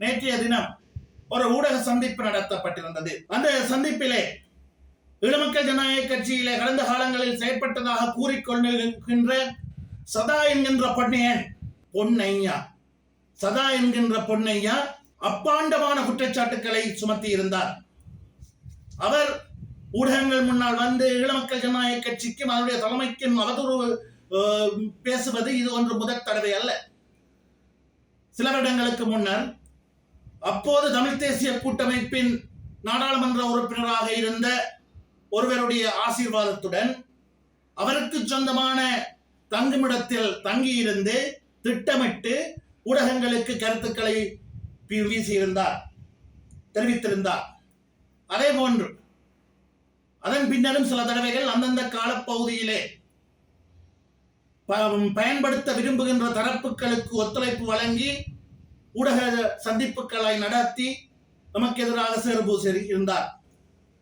நேற்றைய தினம் ஒரு ஊடக சந்திப்பு நடத்தப்பட்டிருந்தது. அந்த சந்திப்பிலே ஈழமக்கள் ஜனநாயக கட்சியிலே கடந்த காலங்களில் செயற்பட்டதாக கூறிக்கொண்டிருக்கின்ற சதா என்கின்ற பொன்னையன் பொன்னையா? சதா என்கின்ற பொன்னையா? அப்பாண்டமான குற்றச்சாட்டுக்களை சுமத்தி இருந்தார் அவர் ஊடகங்கள் முன்னால் வந்து ஈழமக்கள் ஜனநாயக கட்சிக்கும் அதனுடைய தலைமைக்கும் அவதூறு அஹ், பேசுவது இது ஒன்று முதற் தடவை அல்ல. சில வருடங்களுக்கு முன்னர் அப்போது தமிழ் தேசிய கூட்டமைப்பின் நாடாளுமன்ற உறுப்பினராக இருந்த ஒருவருடைய ஆசீர்வாதத்துடன் அவருக்கு சொந்தமான தங்குமிடத்தில் தங்கியிருந்து திட்டமிட்டு ஊடகங்களுக்கு கருத்துக்களை வீ- வீசியிருந்தார் தெரிவித்திருந்தார். அதே போன்று அதன் பின்னரும் சில தடவைகள் அந்தந்த காலப்பகுதியிலே ப- பயன்படுத்த விரும்புகின்ற தரப்புகளுக்கு ஒத்துழைப்பு வழங்கி ஊடக சந்திப்புகளை நடத்தி நமக்கு எதிராக சேறுபூசி இருந்தார்.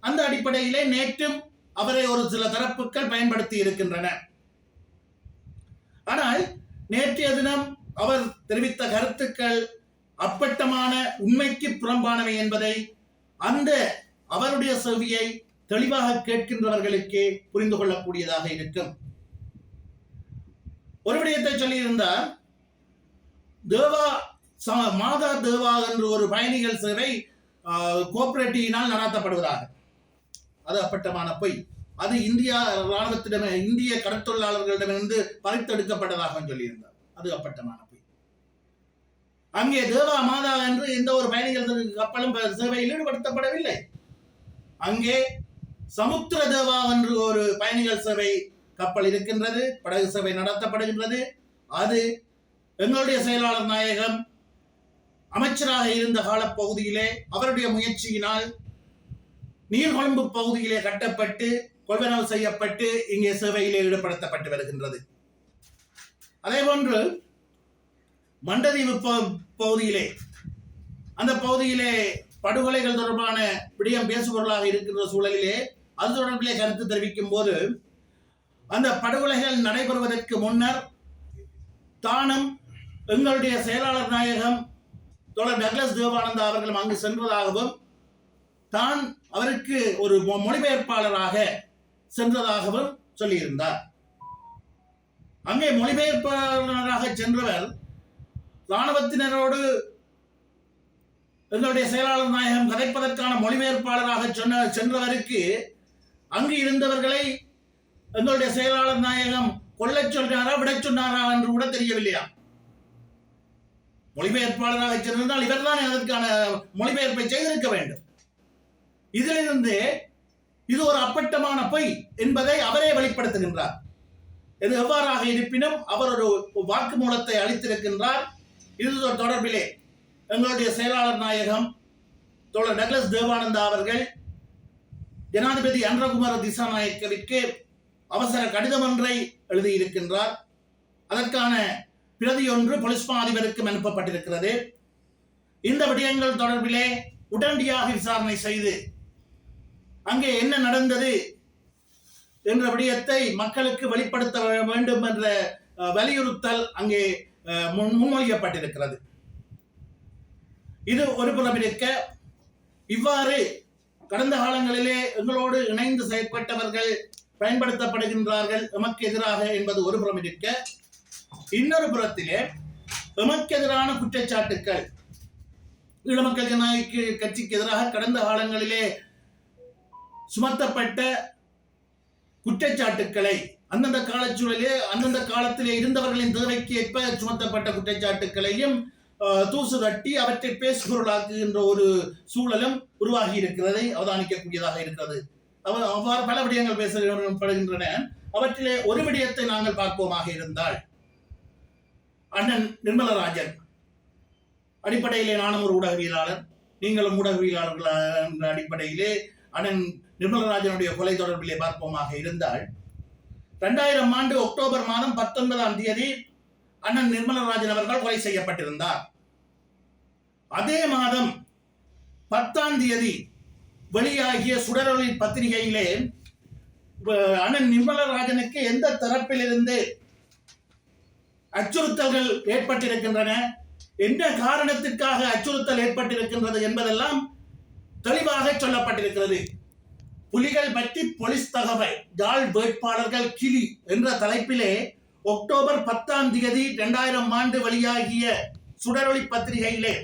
அந்த அடிப்படையிலே நேற்றும் அவரை ஒரு சில தரப்புகள் பயன்படுத்தி இருக்கின்றன. ஆனால் நேற்றைய தினம் அவர் தெரிவித்த கருத்துக்கள் அப்பட்டமான உண்மைக்கு புறம்பானவை என்பதை அந்த அவருடைய செவியை தெளிவாக கேட்கின்றவர்களுக்கே புரிந்து கொள்ளக்கூடியதாக இருக்கும். ஒரு விடயத்தை சொல்லியிருந்தார். தேவா ச- மாதா தேவா என்று ஒரு பயணிகள் சேவை கோஆபரேட்டிவினால் நடத்தப்படுவதாக அது அப்பட்டமான பொய். அது இந்தியா ராணுவத்திடம் இந்திய கடற்தொழிலாளர்களிடமிருந்து பறித்தெடுக்கப்பட்டதாக சொல்லியிருந்தார். அது அப்பட்டமான பொய். அங்கே தேவா மாதா என்று எந்த ஒரு பயணிகள் கப்பலும் ப- சேவையில் ஈடுபடுத்தப்படவில்லை. அங்கே சமுத்திர தேவா என்று ஒரு பயணிகள் சேவை கப்பல் இருக்கின்றது படகு சேவை நடத்தப்படுகின்றது. அது எங்களுடைய செயலாளர் நாயகம் அமைச்சராக இருந்த காலப்பகுதியிலே அவருடைய முயற்சியினால் நீர்கொழும்பு பகுதியிலே கட்டப்பட்டு கொள்வனவு செய்யப்பட்டு இங்கே சேவையிலே ஈடுபடுத்தப்பட்டு வருகின்றது. அதே போன்று மண்டதீவு பகுதியிலே அந்த பகுதியிலே படுகொலைகள் தொடர்பான விடயம் பேசுபொருளாக இருக்கின்ற சூழலிலே அது தொடர்பிலே கருத்து தெரிவிக்கும் போது அந்த படுகொலைகள் நடைபெறுவதற்கு முன்னர் தானும் எங்களுடைய செயலாளர் நாயகம் தொடர் டக்ளஸ் தேவானந்தா அவர்களும் அங்கு சென்றதாகவும் தான் அவருக்கு ஒரு மொ- மொழிபெயர்ப்பாளராக சென்றதாகவும் சொல்லியிருந்தார். அங்கே மொழிபெயர்ப்பாளராக சென்றவர் இராணுவத்தினரோடு எங்களுடைய செயலாளர் நாயகம் கதைப்பதற்கான மொழிபெயர்ப்பாளராக சொன்ன சென்றவருக்கு அங்கு இருந்தவர்களை எங்களுடைய செயலாளர் நாயகம் கொல்லச் சொல்றாரா விடச் சொன்னாரா என்று கூட தெரியவில்லையா மொழிபெயர்ப்பாளராக சென்றிருந்தால் இவர்தான் அதற்கான மொழிபெயர்ப்பை செய்திருக்க வேண்டும். இதிலிருந்து இது ஒரு அப்பட்டமான பொய் என்பதை அவரே வெளிப்படுத்துகின்றார். இது எவ்வாறாக இருப்பினும் அவர் ஒரு வாக்குமூலத்தை அளித்திருக்கின்றார். இது தொடர்பிலே எங்களுடைய செயலாளர் நாயகம் தோழர் டக்ளஸ் தேவானந்தா அவர்கள் ஜனாதிபதி அன்றகுமார திசாநாயக்கவிற்கு அவசர கடிதம் ஒன்றை எழுதியிருக்கின்றார். அதற்கான பிரதி ஒன்று போலீஸ் அதிபருக்கும் அனுப்பப்பட்டிருக்கிறது. இந்த விடயங்கள் தொடர்பிலே உடனடியாக விசாரணை செய்து அங்கே என்ன நடந்தது என்ற விடயத்தை மக்களுக்கு வெளிப்படுத்த வேண்டும் என்ற வலியுறுத்தல் அங்கே அஹ், முன்- முன்மொழியப்பட்டிருக்கிறது. இது ஒரு புறம் இருக்க இவ்வாறு கடந்த காலங்களிலே எங்களோடு இணைந்து செயற்பட்டவர்கள் பயன்படுத்தப்படுகின்றார்கள் எமக்கு எதிராக என்பது ஒரு புறம் இருக்க இன்னொரு புறத்திலே எமக்கு எதிரான குற்றச்சாட்டுக்கள். ஈழமக்கள் ஜனநாயக கட்சிக்கு எதிராக கடந்த காலங்களிலே சுமத்தப்பட்ட குற்றச்சாட்டுக்களை அந்தந்த காலச்சூழலே அந்தந்த காலத்திலே இருந்தவர்களின் தேவைக்கு ஏற்ப சுமத்தப்பட்ட குற்றச்சாட்டுக்களையும் அஹ், தூசு தட்டி அவற்றை பேசுபொருளாக்குகின்ற ஒரு சூழலும் உருவாகி இருக்கிறதை அவதானிக்கக்கூடியதாக இருக்கிறது. அவ்வாறு பல விடயங்கள் பேசப்படுகின்றன அவற்றிலே ஒரு விடயத்தை நாங்கள் பார்ப்போமாக இருந்தால் அண்ணன் நிர்மலராஜன் அடிப்படையிலே நானும் ஒரு ஊடகவியலாளர். நீங்களும் ஊடகவியலாளர்கள் என்ற அடிப்படையிலே அண்ணன் நிர்மலராஜனுடைய கொலை தொடர்பிலே பார்ப்போமாக இருந்தால் ரெண்டாயிரம் ஆண்டு அக்டோபர் மாதம் பத்தொன்பதாம் தேதி அண்ணன் நிர்மலராஜன் அவர்கள் கொலை செய்யப்பட்டிருந்தார். அதே மாதம் பத்தாம் தேதி வெளியாகிய சுடரொளி பத்திரிகையிலே அண்ணன் நிர்மலராஜனுக்கு எந்த தரப்பிலிருந்து அச்சுறுத்தல்கள் ஏற்பட்டிருக்கின்றன. என்ன காரணத்திற்காக அச்சுறுத்தல் ஏற்பட்டிருக்கின்றது என்பதெல்லாம் தெளிவாக சொல்லப்பட்டிருக்கிறது. புலிகள் பற்றி போலீஸ் தகவல் யாழ் வேட்பாளர்கள் கிளி என்ற தலைப்பிலே அக்டோபர் பத்தாம் தேதி இரண்டாயிரம் ஆண்டு வெளியாகிய சுடரொளி பத்திரிகையிலே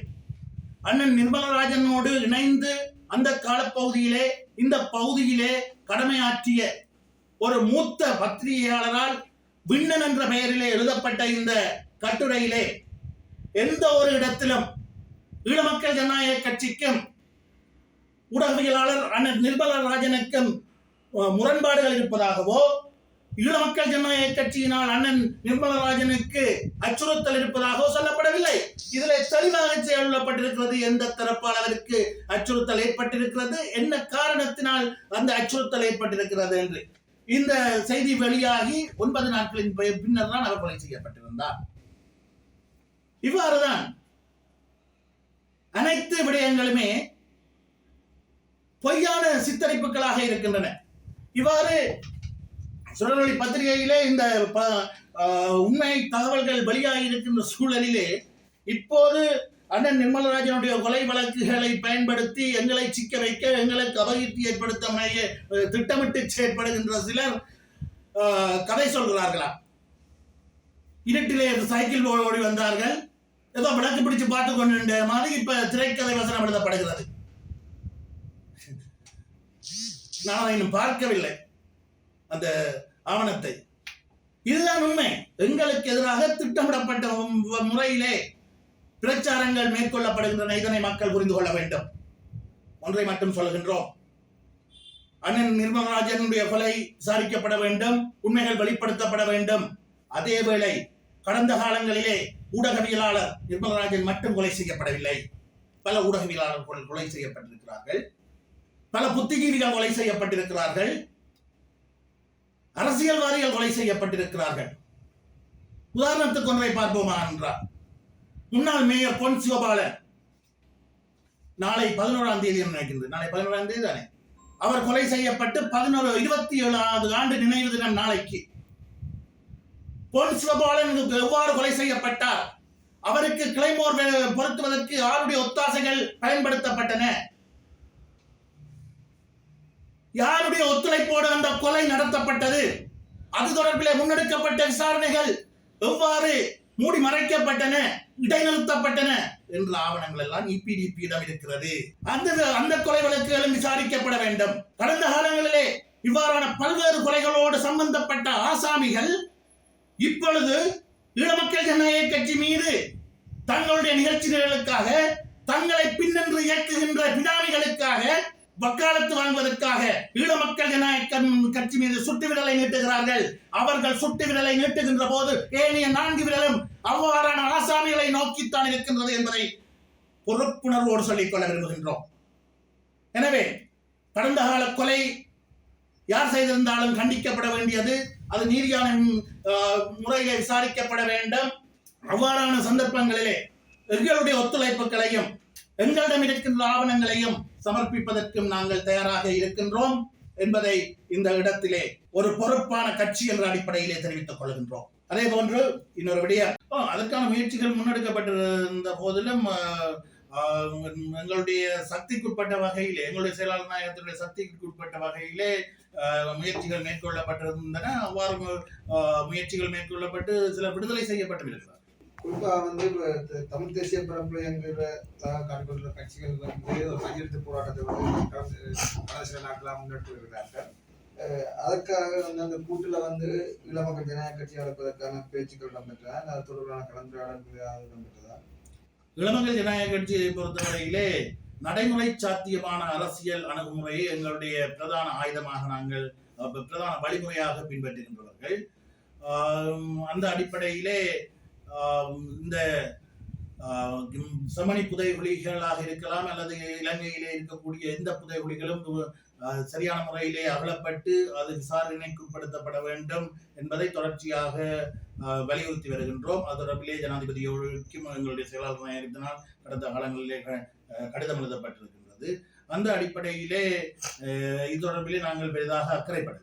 அண்ணன் நிர்மலராஜனோடு இணைந்து அந்த காலப்பகுதியிலே இந்த பகுதியிலே கடமையாற்றிய ஒரு மூத்த பத்திரிகையாளரால் விண்ணன் என்ற பெயரிலே எழுதப்பட்ட இந்த கட்டுரையிலே எந்த ஒரு இடத்திலும் ஈழமக்கள் ஜனநாயக கட்சிக்கும் ஊடகவியலாளர் அண்ணன் நிர்மலா ராஜனுக்கும் முரண்பாடுகள் இருப்பதாகவோ ஈழமக்கள் ஜனநாயக கட்சியினால் அண்ணன் நிர்மலராஜனுக்கு அச்சுறுத்தல் இருப்பதாகவோ சொல்லப்படவில்லை. இதுல தெளிவாக செயல்பட்டிருக்கிறது எந்த தரப்பால் அவருக்கு அச்சுறுத்தல் ஏற்பட்டிருக்கிறது என்ன காரணத்தினால் அந்த அச்சுறுத்தல் ஏற்பட்டிருக்கிறது என்று. இந்த செய்தி வெளியாகி ஒன்பது நாட்களின் பின்னர் தான் அவர் கொலை செய்யப்பட்டிருந்தார். இவ்வாறுதான் அனைத்து விடயங்களுமே பொய்யான சித்தரிப்புகளாக இருக்கின்றன. இவ்வாறு சுடரொளி பத்திரிகையிலே இந்த உண்மை தகவல்கள் வெளியாகி இருக்கின்ற சூழலிலே இப்போது அண்ணன் நிர்மலராஜனுடைய கொலை வழக்குகளை பயன்படுத்தி எங்களை சிக்க வைக்க எங்களுக்கு அபகீர்த்தி ஏற்படுத்த திட்டமிட்டு செயற்படுகின்ற சிலர் கதை சொல்கிறார்களா? இருட்டிலே சைக்கிள் ஓ- ஓடி வந்தார்கள். ஏதோ விளக்கு பிடிச்சு பார்த்து கொண்டு மாதிரி இப்ப திரைக்கதை வசனம் எழுதப்படுகிறது. நான் இன்னும் பார்க்கவில்லை அந்த ஆவணத்தை. இதுதான் உண்மை. எங்களுக்கு எதிராக திட்டமிடப்பட்ட முறையிலே பிரச்சாரங்கள் மேற்கொள்ளப்படுகின்றன. இதனை மக்கள் புரிந்து கொள்ள வேண்டும். ஒன்றை மட்டும் சொல்கின்றோம் அண்ணன் நிர்மலராஜனுடைய கொலை விசாரிக்கப்பட வேண்டும். உண்மைகள் வெளிப்படுத்தப்பட வேண்டும். அதேவேளை கடந்த காலங்களிலே ஊடகவியலாளர் நிர்மலராஜன் மட்டும் கொலை செய்யப்படவில்லை. பல ஊடகவியலாளர்கள் கொலை செய்யப்பட்டிருக்கிறார்கள். பல புத்திஜீவிகள் கொலை செய்யப்பட்டிருக்கிறார்கள். அரசியல்வாதிகள் கொலை செய்யப்பட்டிருக்கிறார்கள். உதாரணத்துக்கு ஒன்றை பார்ப்போமா என்றார் முன்னாள் மேயர் பொன் சிவபாலன் நாளை பதினோராம் தேதி என்று நாளை பதினோராம் தேதி தானே? அவர் கொலை செய்யப்பட்டு பதினோரு இருபத்தி ஏழாவது ஆண்டு நினைவு தினம் நாளைக்கு. பொன் சிவபாலன் எவ்வாறு கொலை செய்யப்பட்டார்? அவருக்கு கிளைமோர் பொருத்துவதற்கு யாருடைய ஒத்தாசைகள் பயன்படுத்தப்பட்டன? யாருடைய ஒத்துழைப்போடு அந்த கொலை நடத்தப்பட்டது? அது தொடர்பிலே முன்னெடுக்கப்பட்ட விசாரணைகள் எவ்வாறு மூடி மறைக்கப்பட்டன? இடைநிறுத்தப்பட்டன என்ற ஆவணங்கள் எல்லாம் இபிடிபியிடம் இருக்கிறது. அந்த அந்த கொலை வழக்குகளும் விசாரிக்கப்பட வேண்டும். கடந்த காலங்களிலே இவ்வாறான பல்வேறு கொலைகளோடு சம்பந்தப்பட்ட ஆசாமிகள் இப்பொழுது ஈழமக்கள் ஜனநாயக கட்சி மீது தங்களுடைய நிகழ்ச்சிகளுக்காக தங்களை பின்னென்று இயக்குகின்ற பினாமிகளுக்காக வக்காலத்து வாங்குவதற்காக ஈழ மக்கள் ஜனநாயக கட்சி மீது சுட்டு விரலை நீட்டுகிறார்கள். அவர்கள் சுட்டு விரலை நீட்டுகின்ற போது ஏனைய நான்கு விரலும் அவ்வாறான ஆசாமிகளை நோக்கித்தான் இருக்கின்றது என்பதை பொறுப்புணர்வோடு சொல்லிக்கொள்ள விரும்புகின்றோம். எனவே கடந்த கால கொலை யார் செய்திருந்தாலும் கண்டிக்கப்பட வேண்டியது அது நீதியான ஆஹ், விசாரிக்கப்பட வேண்டும். அவ்வாறான சந்தர்ப்பங்களிலே எங்களுடைய ஒத்துழைப்புகளையும் எங்களிடம் இருக்கின்ற ஆவணங்களையும் சமர்ப்பிப்பதற்கும் நாங்கள் தயாராக இருக்கின்றோம் என்பதை இந்த இடத்திலே ஒரு பொறுப்பான கட்சி என்ற அடிப்படையிலே தெரிவித்துக் கொள்கின்றோம். அதே போன்று இன்னொரு விடயம் அதற்கான முயற்சிகள் முன்னெடுக்கப்பட்டிருந்த போதிலும் எங்களுடைய சக்திக்குட்பட்ட வகையிலே எங்களுடைய செயலாளர் நாயகத்தினுடைய சக்திக்குட்பட்ட வகையிலே முயற்சிகள் மேற்கொள்ளப்பட்டிருந்தன. அவ்வாறு முயற்சிகள் மேற்கொள்ளப்பட்டு சில விடுதலை செய்யப்பட்டு குறிப்பாக குறிப்பா வந்து தமிழ் தேசிய பரப்புரை என்கிற காட்டுகின்ற கட்சிகள் வந்து ஒரு கையெழுத்து போராட்டத்தை வந்து கடந்த சில நாட்களாக முன்னெடுத்து வருகிறார்கள். அதற்காக வந்து அந்த கூட்டுல வந்து இளமக்கள் ஜனநாயக கட்சி அழைப்பதற்கான பேச்சுக்கள் இடம்பெற்றதா? அது தொடர்பான கலந்துரையாடல் ஏதாவது இடம்பெற்றதா? ஜனநாயக கட்சியை பொறுத்தவரையிலே நடைமுறை சாத்தியமான அரசியல் அணுகுமுறையை எங்களுடைய பிரதான ஆயுதமாக நாங்கள் பிரதான வழிமுறையாக பின்பற்றுகின்றவர்கள். அந்த அடிப்படையிலே இந்த ஆஹ், உம், செமணி புதைகுழிகளாக இருக்கலாம் அல்லது இலங்கையிலே இருக்கக்கூடிய எந்த புதைகுழிகளும் ஆஹ், சரியான முறையிலே அகலப்பட்டு அது விசாரணைக்கு உட்படுத்தப்பட வேண்டும் என்பதை தொடர்ச்சியாக வலியுறுத்தி வருகின்றோம். அது தொடர்பிலே ஜனாதிபதியோருக்கும் எங்களுடைய செயலாளர் நாயகத்தினால் கடந்த காலங்களிலே கடிதம் எழுதப்பட்டிருக்கின்றது. அந்த அடிப்படையிலே இது தொடர்பிலே நாங்கள் பெரிதாக அக்கறைப்படவில்லை.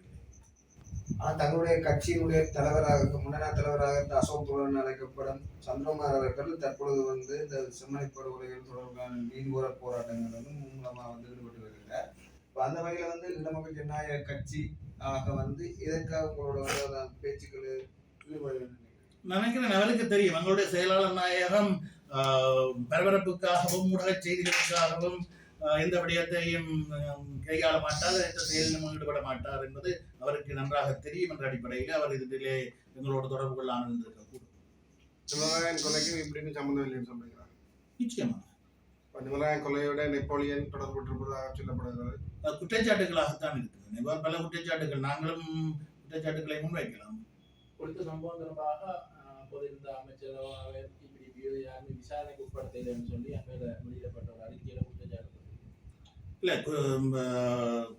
தங்களுடைய கட்சியினுடைய தலைவராக முன்னணி தலைவராக இருந்த அசோக் தோழன் அழைக்கப்படும் சந்திரகுமார் அவர்கள் தற்பொழுது வந்து இந்த செம்மணி படுகொலைகள் தொடர்பான நீண்கோர போராட்டங்கள் வந்து மூலமாக வந்து ஈடுபட்டு வருகிறார். அந்த வகையில வந்து இடமக்கள் ஜனநாயக கட்சி ஆக வந்து எதற்காக உங்களோட பேச்சுக்கள் ஈடுபட நினைக்கிறேன் அவருக்கு தெரியும். எங்களுடைய செயலாளர் நாயகம் பரபரப்புக்காகவும் ஊடக செய்திகளுக்காகவும் எந்த விடயத்தையும் கையாள மாட்டார். எந்த செயலிலும் ஈடுபட மாட்டார் என்பது அவருக்கு நன்றாக தெரியும் என்ற அடிப்படையில் அவர் இதிலே எங்களோட தொடர்பு கொள்ளாமல் இருந்திருக்கக்கூடும். நிமலாயன் கொலைக்கும் இப்படின்னு சம்மந்தம் இல்லைன்னு சொல்றீங்களா? நிச்சயமாக. இப்ப நிமலாயன் கொலையோட நெப்போலியன் தொடர்புபட்டிருப்பதாக சொல்லப்படுகிறது. குற்றச்சாட்டுகளாகத்தான் இருக்குது இவ்வாறு பல குற்றச்சாட்டுகள் நாங்களும் குற்றச்சாட்டுகளை முன்வைக்கலாம். குறித்த சம்பவம் தொடர்பாக அப்போது இருந்த அமைச்சரோ அவர் யாருமே விசாரணைக்கு உட்படுத்தலைன்னு சொல்லி அங்கே வெளியிடப்பட்ட ஒரு அறிக்கையில குற்றச்சாட்டு இல்ல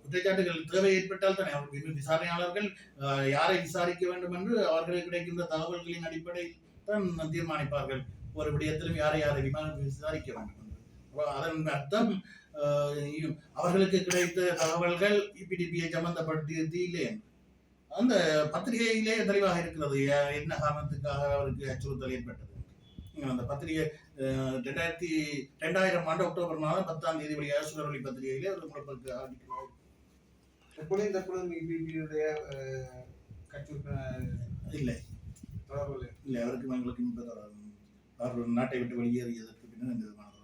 குற்றச்சாட்டுகள் தேவை ஏற்பட்டால் தானே அவர்கள் விசாரணையாளர்கள் யாரை விசாரிக்க வேண்டும் என்று அவர்களுக்கு கிடைக்கின்ற தகவல்களின் அடிப்படையில் தான் தீர்மானிப்பார்கள். ஒரு விடயத்திலும் யாரை யாரை விசாரிக்க வேண்டும் என்று. அதன் அர்த்தம் அவர்களுக்கு கிடைத்த தகவல்கள் இபிடிபியை சம்பந்தப்படுத்தி இல்லை என்று. அந்த பத்திரிகையிலே தெளிவாக இருக்கிறது என்ன காரணத்துக்காக அவருக்கு அச்சுறுத்தல் ஏற்பட்டது? அந்த பத்திரிகை ரெண்டாயிரத்தி ரெண்டாயிரம் ஆண்டு அக்டோபர் மாதம் பத்தாம் தேதி வெளியாக சுடரொளி பத்திரிகையிலே ஒரு முழப்பருக்கு ஆரம்பிக்கிறார் எப்பொழுதும் தற்பொழுது பிபியுடைய கட்சி உறுப்பினர் இல்லை. தொடர்பு இல்லை அவருக்கு எங்களுக்கு இந்த அவர் நாட்டை விட்டு வெளியேறியதற்கு பின்னர் எந்த விதமான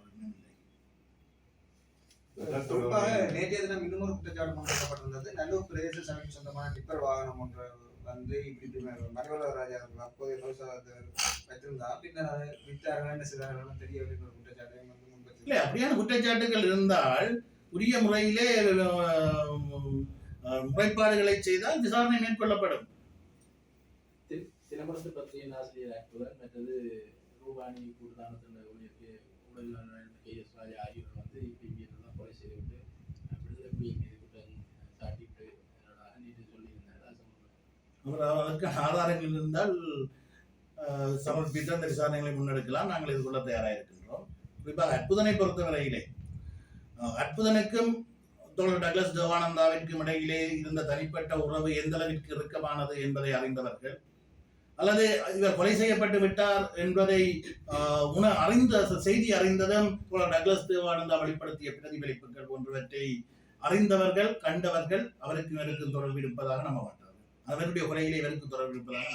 குறிப்பாக நேற்றைய தினம் இன்னும் குற்றச்சாட்டு முன்வைக்கப்பட்டிருந்தது நல்லூர் பிரதேச சபைக்கு சொந்தமான டிப்பர் வாகனம் ஒன்று வந்து இப்படி மணிவளர் ராஜா அவர்கள் அப்போதைய விவசாயத்தில் வைத்திருந்தா பின்னர் வித்தார்கள். என்ன செய்தார்கள் தெரியவில்லை. ஒரு குற்றச்சாட்டையும் வந்து முன்வைத்து இல்லை அப்படியான குற்றச்சாட்டுகள் இருந்தால் உரிய முறையிலே முறைப்பாடுகளை செய்தால் விசாரணை மேற்கொள்ளப்படும். சிலம்பரசு பத்திரிகையின் ஆசிரியர் ஆக்டுவர் மற்றது ரூபானி கூடுதானத்தின் ஊழியருக்கு உடல் கே எஸ் ராஜா ஆகியோர் வந்து இப்படி எல்லாம் கொலை செய்துவிட்டு அஹ், விடுதலை புலிகள் மீது குற்றம் சாட்டிவிட்டு என்னோட நேற்று சொல்லியிருந்தார் அது சம்பந்தமா அவர் அதற்கான ஆதாரங்கள் இருந்தால் ஆஹ், சமர்ப்பித்து அந்த விசாரணைகளை முன்னெடுக்கலாம். நாங்கள் எதிர்கொள்ள தயாராக இருக்கின்றோம் குறிப்பாக அற்புதனை பொறுத்தவரையிலே அற்புதனுக்கும் தோழர் டக்ளஸ் தேவானந்தாவிற்கும் இடையிலே இருந்த தனிப்பட்ட உறவு எந்த அளவிற்கு இறுக்கமானது என்பதை அறிந்தவர்கள் அல்லது இவர் கொலை செய்யப்பட்டு விட்டார் என்பதை உண அறிந்த செய்தி அறிந்ததும் தோழர் டக்ளஸ் தேவானந்தா வெளிப்படுத்திய பிரதிபலிப்புகள் போன்றவற்றை அறிந்தவர்கள் கண்டவர்கள் அவருக்கு இவருக்கும் தொடர்பு இருப்பதாக நம்ப அவருடைய கொலையிலே இவருக்கு தொடர்பு இருப்பதாக